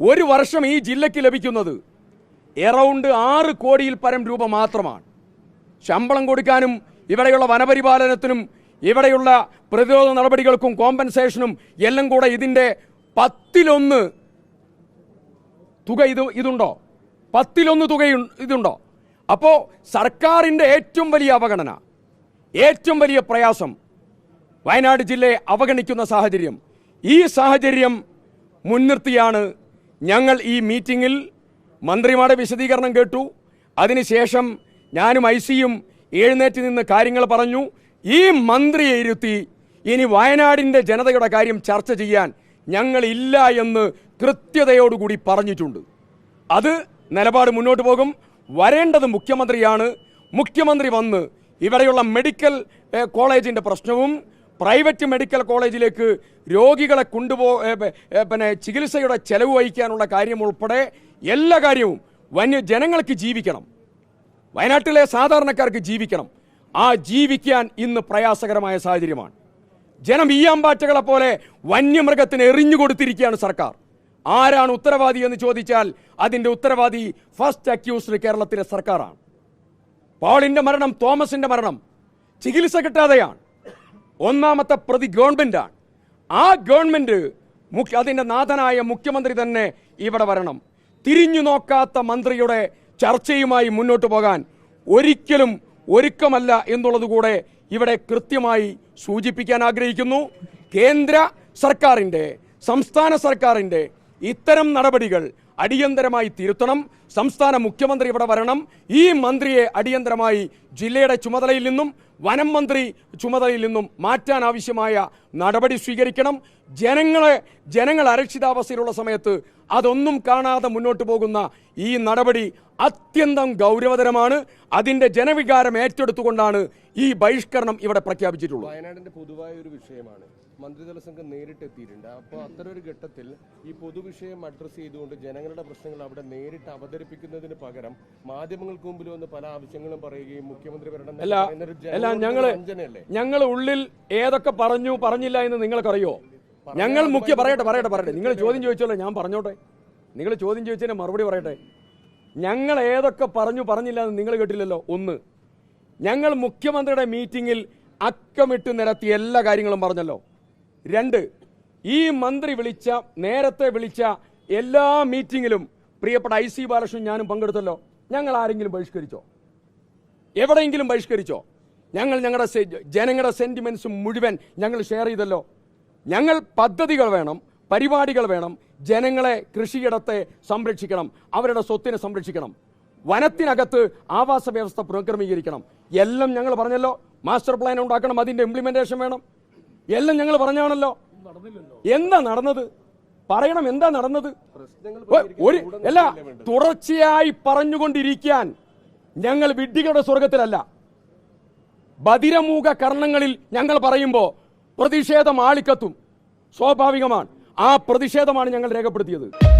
ഒരു വർഷം ഈ ജില്ലയ്ക്ക് ലഭിക്കുന്നത് എറൗണ്ട് ആറ് കോടിയിൽ പരം രൂപ മാത്രമാണ്. ശമ്പളം കൊടുക്കാനും ഇവിടെയുള്ള വനപരിപാലനത്തിനും ഇവിടെയുള്ള പ്രതിരോധ നടപടികൾക്കും കോമ്പൻസേഷനും എല്ലാം കൂടെ ഇതിന്റെ പത്തിലൊന്ന് തുക ഇത് ഇതുണ്ടോ? പത്തിലൊന്ന് തുക ഇതുണ്ടോ? അപ്പോൾ സർക്കാരിന്റെ ഏറ്റവും വലിയ അവഗണന ഏറ്റവും വലിയ പ്രയാസം വയനാട് ജില്ലയെ അവഗണിക്കുന്ന സാഹചര്യം. ഈ സാഹചര്യം മുൻനിർത്തിയാണ് ഞങ്ങൾ ഈ മീറ്റിങ്ങിൽ മന്ത്രിമാരുടെ വിശദീകരണം കേട്ടു. അതിനുശേഷം ഞാനും ഐ സിയും എഴുന്നേറ്റ് നിന്ന് കാര്യങ്ങൾ പറഞ്ഞു. ഈ മന്ത്രിയെ ഇരുത്തി ഇനി വയനാടിന്റെ ജനതയുടെ കാര്യം ചർച്ച ചെയ്യാൻ ഞങ്ങളില്ല എന്ന് കൃത്യതയോടുകൂടി പറഞ്ഞിട്ടുണ്ട്. അത് നിലപാട് മുന്നോട്ട് പോകും. വരേണ്ടത് മുഖ്യമന്ത്രിയാണ്. മുഖ്യമന്ത്രി വന്ന് ഇവിടെയുള്ള മെഡിക്കൽ കോളേജിന്റെ പ്രശ്നവും പ്രൈവറ്റ് മെഡിക്കൽ കോളേജിലേക്ക് രോഗികളെ കൊണ്ടുപോ പിന്നെ ചികിത്സയുടെ ചെലവ് വഹിക്കാനുള്ള കാര്യം ഉൾപ്പെടെ എല്ലാ കാര്യവും വന്യ ജനങ്ങൾക്ക് ജീവിക്കണം. വയനാട്ടിലെ സാധാരണക്കാർക്ക് ജീവിക്കണം. ആ ജീവിക്കാൻ ഇന്ന് പ്രയാസകരമായ സാഹചര്യമാണ്. ജനം ഈയാമ്പാറ്റകളെ പോലെ വന്യമൃഗത്തിന് എറിഞ്ഞു കൊടുത്തിരിക്കുകയാണ് സർക്കാർ. ആരാണ് ഉത്തരവാദി എന്ന് ചോദിച്ചാൽ അതിന്റെ ഉത്തരവാദി ഫസ്റ്റ് അക്യൂസ്ഡ് കേരളത്തിലെ സർക്കാരാണ്. പോളിന്റെ മരണം തോമസിന്റെ മരണം ചികിത്സ കിട്ടാതെയാണ്. ഒന്നാമത്തെ പ്രതി ഗവൺമെന്റാണ് ആ ഗവൺമെന്റ് മുഖ്യ അതിന്റെ നാഥനായ മുഖ്യമന്ത്രി തന്നെ ഇവിടെ വരണം. തിരിഞ്ഞു നോക്കാത്ത മന്ത്രിയുടെ ചർച്ചയുമായി മുന്നോട്ട് പോകാൻ ഒരിക്കലും ഒരുക്കമല്ല എന്നുള്ളത് കൂടെ ഇവിടെ കൃത്യമായി സൂചിപ്പിക്കാൻ ആഗ്രഹിക്കുന്നു. കേന്ദ്ര സർക്കാരിന്റെ സംസ്ഥാന സർക്കാരിന്റെ ഇത്തരം നടപടികൾ അടിയന്തരമായി തിരുത്തണം. സംസ്ഥാന മുഖ്യമന്ത്രി ഇവിടെ വരണം. ഈ മന്ത്രിയെ അടിയന്തരമായി ജില്ലയുടെ ചുമതലയിൽ നിന്നും വനം മന്ത്രി ചുമതലയിൽ നിന്നും മാറ്റാൻ ആവശ്യമായ നടപടി സ്വീകരിക്കണം. ജനങ്ങളെ ജനങ്ങൾ അരക്ഷിതാവസ്ഥയിലുള്ള സമയത്ത് അതൊന്നും കാണാതെ മുന്നോട്ട് പോകുന്ന ഈ നടപടി അത്യന്തം ഗൗരവതരമാണ്. അതിന്റെ ജനവികാരം ഏറ്റെടുത്തുകൊണ്ടാണ് ഈ ബഹിഷ്കരണം ഇവിടെ പ്രഖ്യാപിച്ചിട്ടുള്ളത്. വയനാടിന്റെ പൊതുവായ ഒരു വിഷയമാണ്. മന്ത്രിതല സംഘം നേരിട്ട് എത്തിയിട്ടുണ്ട്. അപ്പോൾ അത്തരം ഒരു ഘട്ടത്തിൽ ഈ പൊതുവിഷയം അഡ്രസ്സ് ചെയ്തുകൊണ്ട് ജനങ്ങളുടെ പ്രശ്നങ്ങൾ അവിടെ നേരിട്ട് അവതരിപ്പിക്കുന്നതിന് പകരം മാധ്യമങ്ങൾക്ക് മുമ്പിൽ വന്ന് പല ആവശ്യങ്ങളും പറയുകയും മുഖ്യമന്ത്രി വരണം ഞങ്ങൾ ഞങ്ങൾ ഉള്ളിൽ ഏതൊക്കെ പറഞ്ഞു പറഞ്ഞില്ല എന്ന് നിങ്ങൾക്കറിയോ? ഞങ്ങൾ മുഖ്യ പറയട്ടെ പറയട്ടെ പറയട്ടെ. നിങ്ങൾ ചോദ്യം ചോദിച്ചല്ലോ ഞാൻ പറഞ്ഞോട്ടെ. നിങ്ങൾ ചോദ്യം ചോദിച്ചതിന് മറുപടി പറയട്ടെ. ഞങ്ങൾ ഏതൊക്കെ പറഞ്ഞു പറഞ്ഞില്ല എന്ന് നിങ്ങൾ കേട്ടില്ലല്ലോ? ഒന്ന്. ഞങ്ങൾ മുഖ്യമന്ത്രിയുടെ മീറ്റിംഗിൽ അക്കമിട്ട് നിരത്തി എല്ലാ കാര്യങ്ങളും പറഞ്ഞല്ലോ. രണ്ട്. ഈ മന്ത്രി വിളിച്ച നേരത്തെ വിളിച്ച എല്ലാ മീറ്റിംഗിലും പ്രിയപ്പെട്ട ഐ സി ബാലകൃഷ്ണൻ ഞാനും പങ്കെടുത്തല്ലോ. ഞങ്ങൾ ആരെങ്കിലും ബഹിഷ്കരിച്ചോ? എവിടെയെങ്കിലും ബഹിഷ്കരിച്ചോ? ഞങ്ങൾ ഞങ്ങളുടെ ജനങ്ങളുടെ സെന്റിമെന്റ്സ് മുഴുവൻ ഞങ്ങൾ ഷെയർ ചെയ്തല്ലോ. ഞങ്ങൾ പദ്ധതികൾ വേണം പരിപാടികൾ വേണം ജനങ്ങളെ കൃഷിയിടത്തെ സംരക്ഷിക്കണം അവരുടെ സ്വത്തിനെ സംരക്ഷിക്കണം. വനത്തിനകത്ത് ആവാസ വ്യവസ്ഥ പുനഃക്രമീകരിക്കണം. എല്ലാം ഞങ്ങൾ പറഞ്ഞല്ലോ മാസ്റ്റർ പ്ലാൻ ഉണ്ടാക്കണം അതിന്റെ ഇംപ്ലിമെന്റേഷൻ വേണം. എല്ലാം ഞങ്ങൾ പറഞ്ഞാണല്ലോ എന്താ നടന്നത്? പറയണം എന്താ നടന്നത്? ഒരു അല്ല തുടർച്ചയായി പറഞ്ഞുകൊണ്ടിരിക്കാൻ ഞങ്ങൾ വിഡ്ഢികളുടെ സ്വർഗത്തിലല്ല ബദിരമൂക കർണങ്ങളിൽ ഞങ്ങൾ പറയുമ്പോൾ പ്രതിഷേധം ആളിക്കത്തും. സ്വാഭാവികമാണ്. ആ പ്രതിഷേധമാണ് ഞങ്ങൾ രേഖപ്പെടുത്തിയത്.